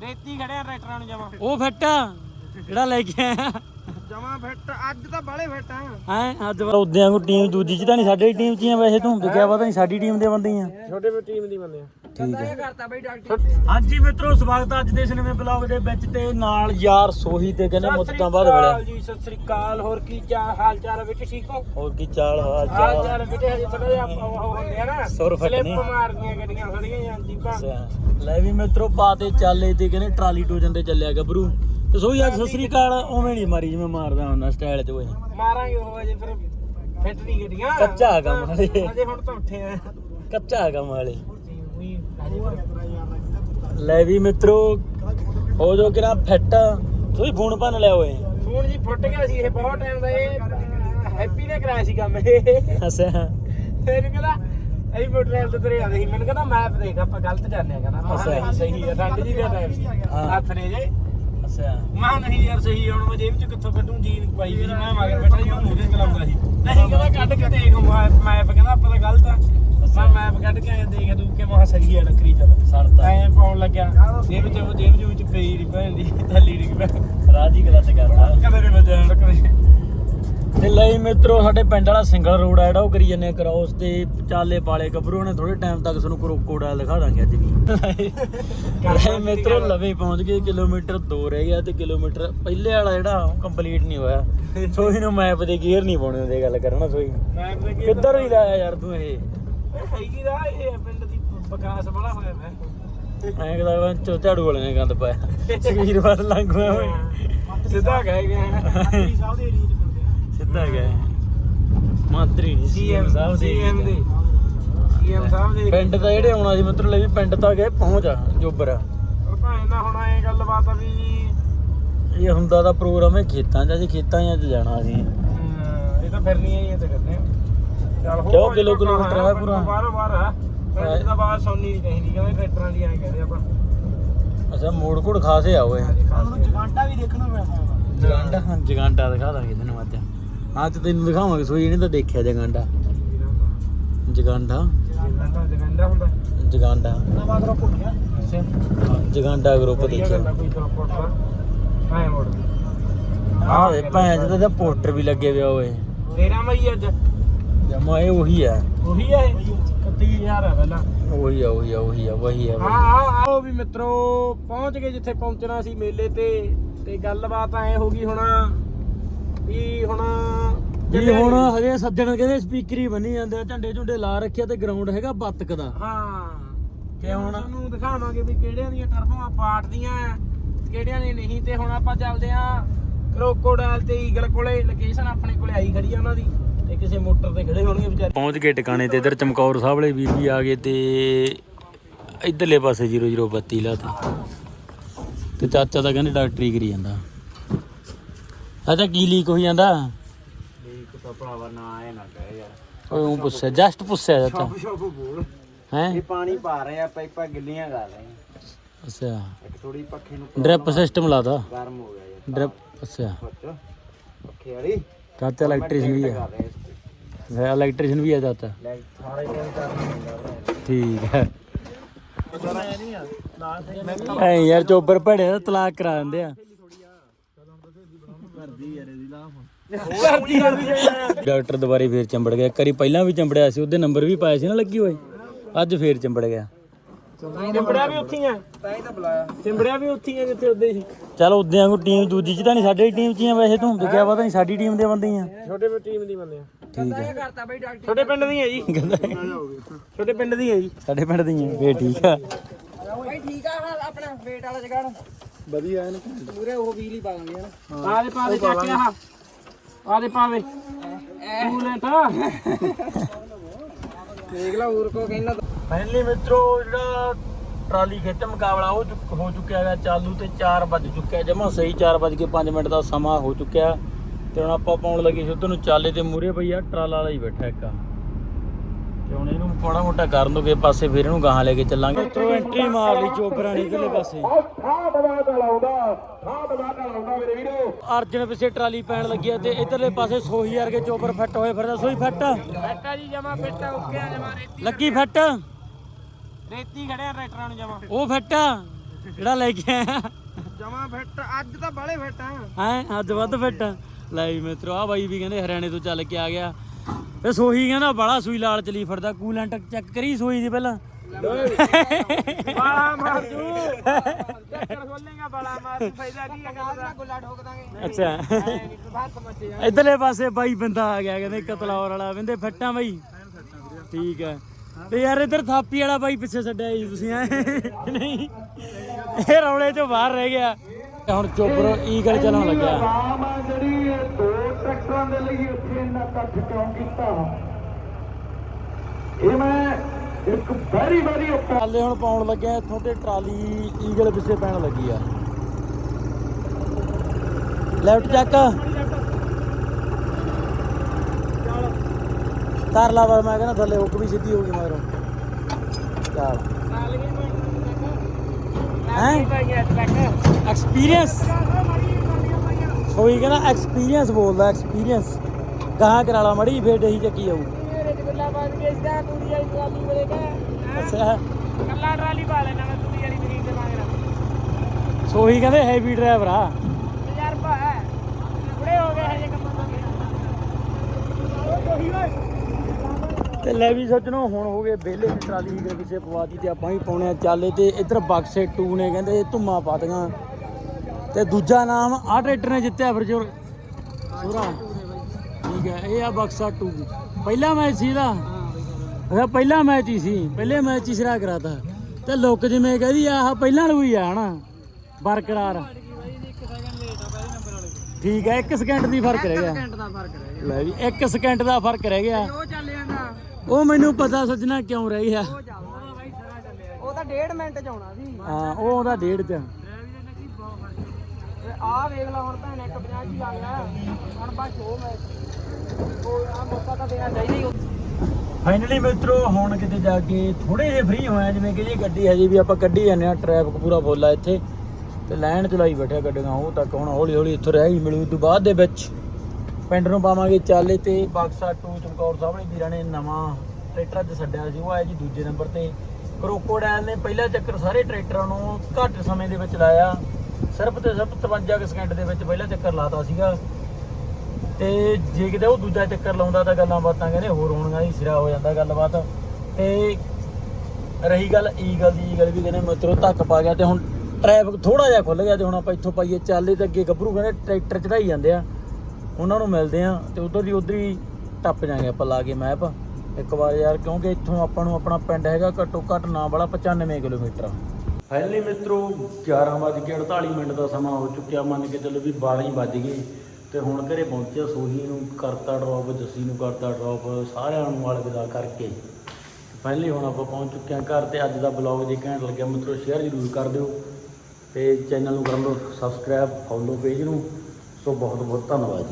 ਰੇਤੀ ਖੜਿਆ ਟਰੈਕਟਰਾਂ ਨੂੰ ਜਮਾ। ਉਹ ਫਿੱਟ ਜਿਹੜਾ ਲੈ ਕੇ ਆਇਆ। ਜਮਾ ਫਿੱਟ ਅੱਜ ਤਾਂ ਬਾਲੇ ਫਿੱਟ ਆ। ਹੈ ਅੱਜ ਉਦਿਆਂ ਕੋ ਟੀਮ ਦੂਜੀ ਚ ਤਾਂ ਨਹੀਂ ਸਾਡੀ ਟੀਮ ਚ ਹੀ ਆ ਵੈਸੇ ਤੂੰ। ਵਿਖਿਆ ਪਤਾ ਨਹੀਂ ਸਾਡੀ ਟੀਮ ਦੇ ਬੰਦੇ ਹੀ ਆ। ਛੋਟੇ ਵੀ ਟੀਮ ਦੀ ਬੰਦੇ ਆ। ਠੀਕ ਹੈ। ਕਰਤਾ ਬਈ ਡਾਕਟਰ। ਹਾਂਜੀ ਮਿੱਤਰੋ ਸਵਾਗਤ ਹੈ ਅੱਜ ਦੇ ਸਿਨੇਮੇ ਬਲੌਗ ਦੇ ਵਿੱਚ ਤੇ ਨਾਲ ਯਾਰ ਸੋਹੀ ਤੇ ਕਹਿੰਦੇ ਮੁੱਤਾਂ ਬਾਅਦ ਮਿਲਿਆ। ਜੀ ਸਤਿ ਸ੍ਰੀ ਅਕਾਲ। ਹੋਰ ਕੀ ਚਾ ਹਾਲ ਚਾਲ ਬੇਟੇ ਠੀਕ ਹੋ? ਹੋਰ ਕੀ ਚਾਲ ਹਾਲ ਹਾਲ ਚਾਲ ਚਾਲ ਬੇਟੇ ਹਜੇ ਥੋੜਾ ਜਿਹਾ ਆਪਾਂ ਉਹ ਹੁੰਦੇ ਆ ਨਾ। ਸੁਰ ਫਿੱਟ ਸਲਿੱਪ। ਮਾਰਦੀਆਂ ਗੱਡੀਆਂ ਖੜੀਆਂ ਜਾਂ ਜੀਪਾਂ ਅੱਛਾ। ਲੈ ਵੀ ਮਿੱਤਰੋ ਪਾ ਤੇ ਚਾਲੇ ਤੇ ਕਹਿੰਦੇ ਟਰਾਲੀ ਟੋਜਨ ਤੇ ਚੱਲਿਆ ਗੱਭਰੂ। ਤੇ ਸੋਈ ਅੱਜ ਸਤਿ ਸ੍ਰੀ ਅਕਾਲ। ਉਵੇਂ ਨਹੀਂ ਮਾਰੀ ਜਿਵੇਂ ਮਾਰਦਾ ਹੁੰਦਾ ਸਟਾਈਲ ਚ ਓਏ। ਮਾਰਾਂਗੇ ਉਹ ਅਜੇ ਫਿਰ। ਫਿੱਟ ਨਹੀਂ ਗੱਡੀਆਂ। ਕੱਚਾ ਕੰਮ ਹਲੇ ਅਜੇ ਹੁਣ ਤਾਂ ਉੱਠੇ ਆ। ਕੱਚਾ ਕੰਮ ਵਾਲੇ। ਹਜੇ ਲੈ ਵੀ ਮਿੱਤਰੋ ਹੋ ਜੋ ਕਿਰਾ ਫਿੱਟ ਸੋਈ ਫੋਨ ਭੰਨ ਲਿਆ ਓਏ। ਫੋਨ ਜੀ ਫੁੱਟ ਗਿਆ ਸੀ ਇਹ ਬਹੁਤ ਟਾਈਮ ਦਾ ਇਹ ਹੈਪੀ ਨੇ ਕਰਾਇਆ ਸੀ ਕੰਮ ਇਹ। ਅੱਛਾ। ਫਿਰ ਕਹਿੰਦਾ ਅਸੀਂ ਮੋਟਰਸਾਈਕਲ ਤੇ ਤੁਰੇ ਆਦੇ ਸੀ। ਮੈਨੂੰ ਕਹਿੰਦਾ ਮੈਪ ਦੇਖ ਆਪਾਂ ਗਲਤ ਜਾਂਦੇ ਆ ਕਹਿੰਦਾ। ਨਹੀਂ ਸਹੀ ਆ ਠੰਡ ਜੀ ਦਾ ਟਾਈਮ ਸੀ। ਹੱਥ ਨੇ ਜੇ। ਅੱਛਾ। ਮਾਂ ਨਹੀਂ ਯਾਰ ਸਹੀ ਹੁਣ ਮੈਂ ਜੇਬ ਚ ਕਿੱਥੋਂ ਕੱਢੂੰ ਜੀਨ ਪਾਈ ਵੀ ਮੈਂ ਮਗਰ ਬੈਠਾ ਸੀ ਉਹ ਮੂਹਰੇ ਚਲਾਉਂਦਾ ਸੀ। ਨਹੀਂ ਕਹਿੰਦਾ ਕੱਢ ਕੇ ਦੇਖ ਮੈਪ ਕਹਿੰਦਾ ਆਪਾਂ ਤਾਂ ਗਲਤ ਆ। ਮੈਂ ਮੈਪ ਕੱਢ ਕੇ ਆਇਆ ਦੇਖ ਦੂ ਕੇ ਮਹਾ ਸਹੀ ਆ ਲੱਕਰੀ ਚੱਲ। ਸੜਤਾ। ਐ ਪਾਉਣ ਲੱਗਿਆ। ਜੇਬ ਚ ਉਹ ਜੇਬ ਚ ਵਿੱਚ ਪਈ ਨਹੀਂ ਭੈਣ ਦੀ ਥੱਲੀ ਡਿੱਗ ਪਿਆ ਰਾਜੀ ਗਲਤ ਕਰਦਾ ਕਦੇ ਨੇ ਵਜਾਣ ਕਦੇ ਤੇ ਲਈ ਮਿੱਤਰੋ ਸਾਡੇ ਪਿੰਡ ਵਾਲਾ ਸਿੰਗਲ ਰੋਡ ਆ ਜਿਹੜਾ ਉਹ ਕਰੀ ਜੰਨੇ ਕ੍ਰਾਸ ਤੇ ਚਾਲੇ ਪਾਲੇ। ਗੱਭਰੂ ਨੇ ਥੋੜੇ ਟਾਈਮ ਤੱਕ ਤੁਹਾਨੂੰ ਕਰੋਕੋਡਾਈਲ ਦਿਖਾ ਦਾਂਗੇ ਅੱਜ ਵੀ। ਲੈ ਮਿੱਤਰੋ ਲਵੇ ਪਹੁੰਚ ਗਏ ਕਿਲੋਮੀਟਰ 2 ਰਹਿ ਗਿਆ ਤੇ ਕਿਲੋਮੀਟਰ ਪਹਿਲੇ ਵਾਲਾ ਜਿਹੜਾ ਕੰਪਲੀਟ ਨਹੀਂ ਹੋਇਆ। ਸੋਈ ਨੂੰ ਮੈਪ ਦੇ ਗੇਅਰ ਨਹੀਂ ਪਾਉਣੇ ਹੁੰਦੇ ਗੱਲ ਕਰਨਾ ਸੋਈ ਮੈਪ ਦੇ ਕੀ ਕਿੱਧਰ ਹੀ ਲਾਇਆ ਯਾਰ ਤੂੰ ਇਹ? ਹੈਗੀ ਦਾ ਇਹ ਪਿੰਡ ਦੀ ਵਿਕਾਸ ਬੜਾ ਹੋਇਆ ਮੈਂ। ਐਂ ਕਹਦਾ ਚੋ ਝਾੜੂ ਵਾਲੇ ਨੇ ਗੰਦ ਪਾਇਆ। ਸਰੀਰ ਵੱਲ ਲੰਘ ਹੋਇਆ ਓਏ। ਸਿੱਧਾ ਕਹਿ ਗਿਆ। ਮੰਤਰੀ ਸਾਹਿਬ ਦੇ ਏਰੀਆ ਚ ਫਿਰਦੇ ਆ। ਸਿੱਧਾ ਗਏ ਮੰਤਰੀ ਨਹੀਂ ਸੀਐਮ ਸਾਹਿਬ ਦੇ ਸੀਐਮ ਦੇ। ਸੀਐਮ ਸਾਹਿਬ ਦੇ ਪਿੰਡ ਦਾ ਜਿਹੜੇ ਆਉਣਾ ਸੀ ਮਤਲਬ ਵੀ ਪਿੰਡ ਤੱਕ ਇਹ ਪਹੁੰਚ ਆ ਜੋਬਰ। ਪਰ ਭਾਵੇਂ ਨਾ ਹੁਣ ਐ ਗੱਲਬਾਤ ਆ ਵੀ ਇਹ ਹੁੰਦਾ ਦਾ ਪ੍ਰੋਗਰਾਮ ਹੈ ਖੇਤਾਂ 'ਚ ਅਸੀਂ ਖੇਤਾਂ 'ਚ ਜਾਣਾ ਸੀ। ਇਹ ਤਾਂ ਫਿਰਨੀ ਆਈ ਤੇ ਕਰਨੇ ਚੱਲ ਹੋ ਕਿਉਂ ਕਿਲੋ ਕਿਲੋਮੀਟਰ ਹੈ ਪੂਰਾ? ਬਾਹਰੋਂ ਬਾਹਰ ਆ ਪਿੰਡ ਦਾ ਬਾਹਰ ਸੌਣੀ ਨਹੀਂ ਚਾਹੀਦੀ ਕਹਿੰਦੇ ਟਰੈਕਟਰਾਂ ਦੀ ਐਂ ਕਹਿੰਦੇ ਆਪਾਂ। ਅੱਛਾ ਮੋੜ ਕੋੜ ਖਾਸੇ ਆ ਓਏ। ਜਗਾਂਟਾ ਵੀ ਦੇਖਣ ਨੂੰ। ਮਿਲਦਾ ਜਗਾਂਡਾ? ਹਾਂ ਜਗਾਂਡਾ ਦਿਖਾ ਦਾਂਗੇ ਤੈਨੂੰ ਅੱਜ ਅੱਜ ਤੈਨੂੰ ਦਿਖਾਵਾਂਗੇ ਸੋਈ ਨਹੀਂ ਤਾਂ ਦੇਖਿਆ ਜਗਾਂਡਾ। ਜਗਾਂਡਾ? ਜਗਾਂਟਾ ਜਗਾਂਟਾ ਹੁੰਦਾ। ਜਗਾਂਡਾ। ਨਵਾਂ ਗਰੁੱਪ ਉੱਠਿਆ ਜਗਾਂਡਾ ਗਰੁੱਪ ਦੇਖਿਆ। ਆ ਐਂ ਮੋੜ। ਆਹ ਦੇ ਭੈਣ ਜਿਹਦਾ ਪੋਸਟਰ ਵੀ ਲੱਗੇ ਹੋਏ ਓਏ। 13 ਮਈ ਅੱਜ। ਜਮਾ ਇਹ ਉਹੀ ਆ ਉਹੀ ਹੈ 31000 ਹੈ ਪਹਿਲਾਂ। ਉਹੀ ਆ ਉਹੀ ਆ ਉਹੀ ਆ ਵਹੀ ਆ ਹਾਂ। ਹਾਂ ਆਓ ਵੀ ਮਿੱਤਰੋ ਪਹੁੰਚ ਗਏ ਜਿੱਥੇ ਪਹੁੰਚਣਾ ਸੀ ਮੇਲੇ ਤੇ। ਤੇ ਗੱਲਬਾਤ ਐ ਹੋ ਗਈ ਹੁਣ ਵੀ ਹੁਣ ਜੀ ਹੁਣ ਹਜੇ ਸੱਜਣ ਕਹਿੰਦੇ ਸਪੀਕਰ ਹੀ ਬਣੀ ਜਾਂਦੇ ਆ ਝੰਡੇ ਝੁੰਡੇ ਲਾ ਰੱਖਿਆ ਤੇ ਗਰਾਊਂਡ ਹੈਗਾ ਬੱਤਕ ਦਾ। ਹਾਂ। ਕਿ ਤੇ ਹੁਣ- ਤੁਹਾਨੂੰ ਦਿਖਾਵਾਂਗੇ ਵੀ ਕਿਹੜਿਆਂ ਦੀਆਂ ਟਰਫਾਂ ਪਾਟਦੀਆਂ ਆ ਕਿਹੜਿਆਂ ਦੀ ਨਹੀਂ। ਤੇ ਹੁਣ ਆਪਾਂ ਚੱਲਦੇ ਆ ਕਰੋਕੋਡਾਈਲ ਤੇ ਈਗਲ ਕੋਲੇ ਲੋਕੇਸ਼ਨ ਆਪਣੇ ਕੋਲੇ ਆਈ ਖੜੀ ਆ ਉਹਨਾਂ ਦੀ। ਤੇ ਕਿਸੇ ਮੋਟਰ ਤੇ ਖੜੇ ਹੋਣਗੇ ਵਿਚਾਰੇ। ਪਹੁੰਚ ਗਏ ਟਿਕਾਣੇ ਤੇ ਇਧਰ ਚਮਕੌਰ ਸਾਹਿਬ ਵਾਲੇ ਵੀਰ ਵੀ ਆ ਗਏ ਤੇ ਇਧਰਲੇ ਪਾਸੇ 0032 ਲਾ ਤੇ। ਤੇ ਚਾਚਾ ਤਾਂ ਕਹਿੰਦੇ ਡਾਕਟਰੀ ਕਰੀ ਜਾਂਦਾ। ਅੱਛਾ ਕੀ ਲੀਕ ਹੋਈ ਜਾਂਦਾ? ਲੀਕ ਤਾਂ ਭਰਾਵਾ ਨਾ ਆਏ ਨਾ ਕਹੇ ਯਾਰ। ਓਏ ਉਹ ਪੁੱਛਿਆ ਜਸਟ ਪੁੱਛਿਆ ਚਾਚਾ। ਸ਼ੋਪ ਬੋਲ। ਹੈ? ਪਾਣੀ ਪਾ ਰਹੇ ਆ ਪਾਈਪਾਂ ਗਿੱਲੀਆਂ ਕਰ ਰਹੇ ਆ। ਅੱਛਾ। ਇੱਕ ਥੋੜੀ ਪੱਖੇ ਨੂੰ ਡ੍ਰਿਪ ਸਿਸਟਮ ਲਾਤਾ ਗਰਮ ਹੋ ਗਿਆ ਯਾਰ ਡ੍ਰਿਪ ਅੱਛਾ। ਪੱਖੇ ਵਾਲੀ। ਚਾਚਾ ਇਲੈਕਟ੍ਰੀਸ਼ੀਅਨ ਵੀ ਆ। ਆ ਚਾਚਾ ਲੈ ਸਾਰੇ ਕੰਮ ਕਰਨਾ ਠੀਕ ਹੈ। ਐ ਯਾਰ ਚੋਬਰ ਭੜੇ ਦਾ ਤਲਾਕ ਕਰਾ ਦਿੰਦੇ ਆ। ਡਾਕਟਰ ਦੁਬਾਰੇ ਫੇਰ ਚੰਬੜ ਗਿਆ। ਕਰੀ ਪਹਿਲਾਂ ਵੀ ਚੰਬੜਿਆ ਸੀ ਉਹਦੇ ਨੰਬਰ ਵੀ ਪਾਏ ਸੀ ਨਾ ਲੱਗੀ ਹੋਏ। ਅੱਜ ਫੇਰ ਚੰਬੜ ਗਿਆ। ਸਿੰਬੜਿਆ ਵੀ ਉੱਥੇ ਹੀ ਆ। ਤਾਂ ਹੀ ਤਾਂ ਬੁਲਾਇਆ। ਸਿੰਬੜਿਆ ਵੀ ਉੱਥੇ ਹੀ ਆ ਜਿੱਥੇ ਉੱਦੇ ਸੀ। ਚਲ ਉਦਿਆਂ ਕੋ ਟੀਮ ਦੂਜੀ ਚ ਤਾਂ ਨਹੀਂ ਸਾਡੀ ਟੀਮ ਚ ਹੀ ਆ ਵੈਸੇ ਤੂੰ। ਵਿਖਿਆ ਪਤਾ ਨਹੀਂ ਸਾਡੀ ਟੀਮ ਦੇ ਬੰਦੇ ਆ। ਛੋਟੇ ਟੀਮ ਦੀ ਬੰਦੇ ਆ। ਠੀਕ ਹੈ ਕਰਤਾ ਬਈ ਡਾਕਟਰ। ਛੋਟੇ ਪਿੰਡ ਦੀ ਹੈ ਜੀ। ਕਹਿੰਦਾ ਛੋਟੇ ਪਿੰਡ ਦੀ ਹੈ ਜੀ। ਸਾਡੇ ਪਿੰਡ ਦੀ ਆ ਫੇਰ ਠੀਕ ਆ। ਬਈ ਠੀਕ ਆ ਆਪਣਾ ਵੇਟ ਵਾਲਾ ਜਗਾੜ ਵਧੀਆ ਇਹਨੂੰ। ਪੂਰੇ ਉਹ ਬਿਜਲੀ ਪਾ ਦਾਂਗੇ ਹਨਾ ਆ ਦੇ ਪਾ ਦੇ ਚੱਕ ਆ ਆ ਦੇ ਪਾਵੇ ਤੂੰ ਤਾਂ। ਦੇਖ ਲਾ ਹੋਰ ਕੋ ਕਹਿੰਦਾ। ਫਾਈਨਲੀ ਮਿੱਤਰੋ ਜਿਹੜਾ ਟਰਾਲੀ ਖਿੱਚ ਮੁਕਾਬਲਾ ਹੋ ਚੁੱਕ- ਹੋ ਚੁੱਕਿਆ ਹੈਗਾ ਚਾਲੂ ਤੇ 4 ਵੱਜ ਚੁੱਕਿਆ ਜਮਾ ਸਹੀ 4 ਵੱਜ ਕੇ 5 ਮਿੰਟ ਦਾ ਸਮਾਂ ਹੋ ਚੁੱਕਿਆ। ਤੇ ਹੁਣ ਆਪਾਂ ਪਾਉਣ ਲੱਗੇ ਸੀ ਉਧਰ ਨੂੰ ਚਾਲੇ ਤੇ ਮੂਰੇ ਪਈ ਆ ਟਰਾਲਾ ਵਾਲਾ ਹੀ ਬੈਠਾ ਇੱਕ। ਤੇ ਹੁਣ ਇਹਨੂੰ ਮਾੜਾ ਮੋਟਾ ਕਰਨ ਦੋਗੇ ਪਾਸੇ ਫਿਰ ਇਹਨੂੰ ਗਾਹਾਂ ਲੈ ਕੇ ਚੱਲਾਂਗੇ। ਮਿੱਤਰੋ ਐਂਟਰੀ ਮਾਰ ਲਈ ਚੋਪਰਾਂ ਨੇ ਇਧਰਲੇ ਪਾਸੇ। ਅਰਜਨ ਪਿੱਛੇ ਟਰਾਲੀ ਪੈਣ ਲੱਗੀ ਤੇ ਇਧਰਲੇ ਪਾਸੇ ਸੋਹੀ ਵਰਗੇ ਚੋਪਰ ਫਿੱਟ ਹੋਏ ਫਿਰਦਾ ਸੋਹੀ ਫਿੱਟ? ਬੈਟਾ ਜੀ ਜਮਾ ਬੈਟਾ ਓਕੇ ਜਮਾ। ਰੇਤੀ ਲੱਗੀ ਫਿੱਟ? ਰੇਤੀ ਖੜਿਆ ਟਰੈਕਟਰਾਂ ਨੂੰ ਜਮਾ। ਉਹ ਫਿੱਟ ਜਿਹੜਾ ਲੈ ਕੇ ਆਇਆ। ਜਮਾ ਫਿੱਟ ਅੱਜ ਤਾਂ ਬਾਲੇ ਫਿੱਟ ਆ। ਹੈ ਅੱਜ ਵੱਧ ਫਿੱਟ ਲੈ ਵੀ ਮਿੱਤਰੋ ਆ ਬਾਈ ਵੀ ਕਹਿੰਦੇ ਹਰਿਆਣੇ ਤੋਂ ਚੱਲ ਕੇ ਆ ਗਿਆ। ਤੇ ਸੋਹੀ ਕਹਿੰਦਾ ਬੜਾ ਸੂਈ ਲਾਲ ਚਲੀ ਫਿਰਦਾ। ਕੂਲੈਂਟ ਚੈੱਕ ਕਰੀ ਸੋਈ ਦੀ ਪਹਿਲਾਂ। ਬਾਲਾ ਮਾਰ ਜੂ ਚੱਕਰ ਖੋਲੇਗਾ ਬਾਲਾ ਮਾਰ ਤੂੰ ਫਾਇਦਾ ਕੀ ਹੈ ਕਹਿੰਦਾ ਗੁੱਲਾ ਠੋਕ ਦਾਂਗੇ। ਅੱਛਾ। ਬਾਤ ਸਮਝੇ ਇਧਰਲੇ ਪਾਸੇ ਬਾਈ ਬੰਦਾ ਆ ਗਿਆ ਕਹਿੰਦੇ ਕਤਲੌਰ ਵਾਲਾ। ਕਹਿੰਦੇ ਫੱਟਾਂ ਬਾਈ। ਠੀਕ ਹੈ। ਤੇ ਯਾਰ ਇਧਰ ਥਾਪੀ ਵਾਲਾ ਬਾਈ ਪਿੱਛੇ ਛੱਡਿਆ ਜੀ ਤੁਸੀਂ ਐ ਨਹੀਂ। ਇਹ ਰੌਲੇ ਚੋਂ ਬਾਹਰ ਰਹਿ ਗਿਆ। ਤੇ ਹੁਣ ਚੋਪਰ ਈਗਲ ਚੱਲਣ ਲੱਗਿਆ। ਆਮ ਆ ਜਿਹੜੀ ਇਹ ਦੋ ਟਰੈਕਟਰਾਂ ਦੇ ਲਈ ਇੱਥੇ ਇੰਨਾ ਇਕੱਠ ਕਿਉਂ ਕੀਤਾ? ਇਹ ਮੈਂ ਇੱਕ ਵੈਰੀ ਵੈਰੀ ਟਰਾਲੇ ਹੁਣ ਪਾਉਣ ਲੱਗਿਆ ਇੱਥੋਂ ਤੇ ਟਰਾਲੀ ਈਗਲ ਪਿੱਛੇ ਪੈਣ ਲੱਗੀ ਆ। ਲੈਫਟ ਚੱਕ। ਕਰ ਲਾ ਵਾ ਮੈਂ ਕਹਿੰਦਾ ਥੱਲੇ ਹੁੱਕ ਵੀ ਸਿੱਧੀ ਹੋ ਗਈ ਮਗਰੋਂ। ਚੱਲ। ਹੈ? ਐਕਸਪੀਰੀਅੰਸ ਕੋਈ ਕਹਿੰਦਾ ਐਕਸਪੀਰੀਅੰਸ ਬੋਲਦਾ ਐਕਸਪੀਰੀਅੰਸ ਗਾਹਾਂ ਕਰਾ ਲਾ ਮੜੀ ਫੇਰ ਡਹੀ ਚੱਕੀ ਜਾਊ। ਅੱਛਾ। ਕੱਲਾ ਟਰਾਲੀ ਪਾ ਲੈਣਾ ਮੈਂ ਤੂੜੀ ਵਾਲੀ ਮਸ਼ੀਨ ਤੇ ਮੰਗਣਾ ਸੋਹੀ ਕਹਿੰਦੇ ਹੈਵੀ ਡਰਾਈਵਰ ਆ। ਤਜਰਬਾ ਹੈ। ਬੁੜੇ ਹੋ ਗਏ ਹਜੇ ਕੰਮਾਂ ਤੋਂ ਤੇ ਲੈ ਵੀ ਸੱਜਣੋ ਹੁਣ ਹੋ ਗਏ ਵਿਹਲੇ ਦੀ ਟਰਾਲੀ ਦੇ ਪਿੱਛੇ ਪਵਾਤੀ ਤੇ ਆਪਾਂ ਵੀ ਪਾਉਣੇ ਆ ਚਾਲੇ ਤੇ ਇੱਧਰ ਬਕਸੇ 2 ਨੇ ਕਹਿੰਦੇ ਧੁੰਮਾਂ ਪਾ ਦੀਆਂ ਤੇ ਦੂਜਾ ਨਾਮ ਆ ਟਰੈਕਟਰ ਨੇ ਜਿੱਤਿਆ ਫਿਰ ਜੋਰ। ਸੂਰਾ ਠੀਕ ਹੈ ਇਹ ਆ ਬਕਸਾ 2 ਪਹਿਲਾ ਮੈਚ ਸੀ ਇਹਦਾ? ਅੱਛਾ ਪਹਿਲਾ ਮੈਚ ਹੀ ਸੀ। ਪਹਿਲੇ ਮੈਚ ਹੀ ਸਿਰਾ ਕਰਾਤਾ। ਤੇ ਲੋਕ ਜਿਵੇਂ ਕਹਦੀ ਆਹ ਪਹਿਲਾਂ ਹੀ ਆ ਹਨਾ? ਬਰਕਰਾਰ। ਠੀਕ ਹੈ 1 ਸਕਿੰਟ ਦੀ ਫ਼ਰਕ ਰਹਿ ਗਿਆ। ਘੰਟ ਦਾ ਫ਼ਰਕ ਰਹਿ ਗਿਆ। ਲੈ ਵੀ 1 ਸਕਿੰਟ ਦਾ ਫ਼ਰਕ ਰਹਿ ਗਿਆ। ਉਹ ਚੱਲ ਜਾਂਦਾ ਉਹ ਮੈਨੂੰ ਪਤਾ ਸੱਜਣਾ ਕਿਉਂ ਰਹਿ ਗਿਆ ਉਹ ਤਾਂ ਡੇਢ ਮਿੰਟ ਚ ਆਉਣਾ ਸੀ। ਹਾਂ ਉਹ ਉਹਦਾ ਡੇਢ ਚ। ਤੇ ਆਹ ਵੇਖ ਲੈ ਹੁਣ ਭੈਣੇ 150 ਕੀ ਲੱਗ ਰਿਹਾ ਹੁਣ ਬਸ ਹੋ ਮੈਂ ਉਹ ਆ ਮੌਕਾ ਤਾਂ ਦੇਣਾ ਚਾਹੀਦਾ ਹੀ ਫਾਈਨਲੀ ਮਿੱਤਰੋ ਹੁਣ ਕਿਤੇ ਜਾ ਕੇ ਥੋੜੇ ਜਿਹੇ ਫ੍ਰੀ ਹੋਇਆ ਜਿਵੇਂ ਕਿ ਇਹ ਗੱਡੀ ਹਜੇ ਵੀ ਆਪਾਂ ਕੱਢੀ ਜਾਂਦੇ ਆ ਟ੍ਰੈਫਿਕ ਪੂਰਾ ਫੁੱਲ ਆ ਇੱਥੇ। ਤੇ ਲਾਈਨ ਚਲਾਈ ਬੈਠਿਆ ਗੱਡੀਆਂ ਉਹ ਤੱਕ ਹੁਣ ਹੌਲੀ ਹੌਲੀ ਇੱਥੋਂ ਰਹਿ ਹੀ ਮਿਲੂ। ਤੋਂ ਬਾਅਦ ਦੇ ਵਿੱਚ ਪਿੰਡ ਨੂੰ ਪਾਵਾਂਗੇ ਚਾਲੇ ਤੇ ਬਾਕਸਾ ਟੂ ਚਮਕੌਰ ਸਾਹਮਣੇ ਵੀਰਾਂ ਨੇ ਨਵਾਂ ਟਰੈਕਟਰ ਅੱਜ ਛੱਡਿਆ ਸੀ, ਉਹ ਆਇਆ ਜੀ ਦੂਜੇ ਨੰਬਰ ਤੇ। ਕਰੋਕੋਡਾਇਲ ਨੇ ਪਹਿਲਾ ਚੱਕਰ ਸਾਰੇ ਟਰੈਕਟਰਾਂ ਨੂੰ ਘੱਟ ਸਮੇਂ ਦੇ ਵਿੱਚ ਲਾਇਆ। ਸਿਰਫ ਤੇ ਸਿਰਫ 53 ਕੁ ਸਕਿੰਟ ਦੇ ਵਿੱਚ ਪਹਿਲਾ ਚੱਕਰ ਲਾਤਾ ਸੀਗਾ। ਤੇ ਜੇ ਕਿਤੇ ਉਹ ਦੂਜਾ ਚੱਕਰ ਲਾਉਂਦਾ ਤਾਂ ਗੱਲਾਂ ਬਾਤਾਂ ਕਹਿੰਦੇ ਹੋਰ ਹੋਣਗੀਆਂ ਹੀ ਸਿਰਾ ਹੋ ਜਾਂਦਾ ਗੱਲਬਾਤ। ਤੇ ਰਹੀ ਗੱਲ ਈ ਗੱਲ ਦੀ ਈ ਗੱਲ ਵੀ ਕਹਿੰਦੇ ਮਿੱਤਰੋ ਧੱਕ ਪਾ ਗਿਆ ਤੇ ਹੁਣ ਟ੍ਰੈਫਿਕ ਥੋੜਾ ਜਿਹਾ ਖੁੱਲ ਗਿਆ ਤੇ ਹੁਣ ਆਪਾਂ ਇੱਥੋਂ ਪਾਈਏ ਚਾਲੇ ਤੇ ਅੱਗੇ ਗੱਭਰੂ ਕਹਿੰਦੇ ਟਰੈਕਟਰ ਚੜਾਈ ਜਾਂਦੇ ਆ। ਉਹਨਾਂ ਨੂੰ ਮਿਲਦੇ ਆ ਤੇ ਉਧਰ ਦੀ ਉਧਰ ਹੀ ਟੱਪ ਜਾਾਂਗੇ ਆਪਾਂ ਲਾ ਕੇ ਮੈਪ ਇੱਕ ਵਾਰ ਯਾਰ ਕਿਉਂਕਿ ਇੱਥੋਂ ਆਪਾਂ ਨੂੰ ਆਪਣਾ ਪਿੰਡ ਹੈਗਾ ਘੱਟੋ ਘੱਟ ਨਾ ਵਾਲਾ 95 ਕਿਲੋਮੀਟਰ। ਫਾਈਨਲੀ ਮਿੱਤਰੋ 11:48 ਮਿੰਟ ਦਾ ਸਮਾਂ ਹੋ ਚੁੱਕਿਆ, ਮੰਨ ਕੇ ਚੱਲੋ ਵੀ 12 ਵੱਜ ਗਏ। ਤੇ ਹੁਣ ਘਰੇ ਪਹੁੰਚਿਆ ਸੋਹੀ ਨੂੰ, ਕਰਤਾ ਡ੍ਰੌਪ ਜੱਸੀ ਨੂੰ ਕਰਤਾ ਡ੍ਰੌਪ ਸਾਰਿਆਂ ਨੂੰ ਵਾਲ ਵਿਦਾ ਕਰਕੇ। ਫਾਈਨਲੀ ਹੁਣ ਆਪਾਂ ਪਹੁੰਚ ਚੁੱਕੇ ਹਾਂ ਘਰ ਤੇ, ਅੱਜ ਦਾ ਬਲੌਗ ਜੇ ਘੈਂਟ ਲੱਗਿਆ ਮਿੱਤਰੋ ਸ਼ੇਅਰ ਜ਼ਰੂਰ ਕਰ ਦਿਓ। ਤੇ ਚੈਨਲ ਨੂੰ ਕਰ ਲਓ ਸਬਸਕ੍ਰਾਈਬ ਫੋਲੋ ਪੇਜ ਨੂੰ। ਸੋ ਬਹੁਤ ਬਹੁਤ ਧੰਨਵਾਦ ਜੀ।